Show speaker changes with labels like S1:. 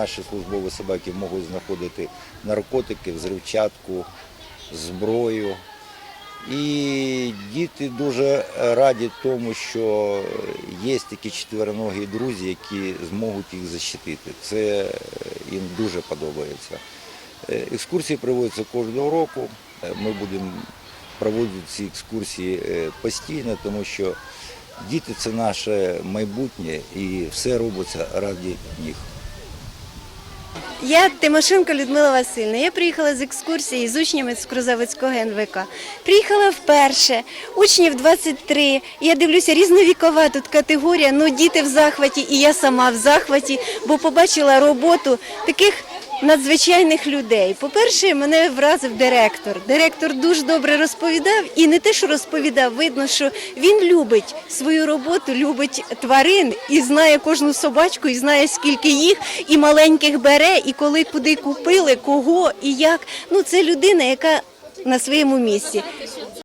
S1: наші службові собаки можуть знаходити наркотики, взривчатку, зброю. І діти дуже раді тому, що є такі четвероногі друзі, які зможуть їх захистити. Це їм дуже подобається. Е, Екскурсії проводяться кожного року. Е, Ми будемо проводити ці екскурсії е, постійно, тому що діти це наше майбутнє і все робиться раді них.
S2: Я Тимошенко Людмила Васильівна. Я приїхала з екскурсії з учнями з Крузавицького НВК. Приїхала вперше, учнів 23. Я дивлюся, різновікова тут категорія. Ну, діти в захваті, і я сама в захваті, бо побачила роботу таких надзвичайних людей. По-перше, мене вразив директор. Директор дуже добре розповідав, і не те, що розповідав, видно, що він любить свою роботу, любить тварин і знає кожну собачку, і знає скільки їх, і маленьких бере, і коли куди купили, кого і як. Ну це людина, яка на своєму місці.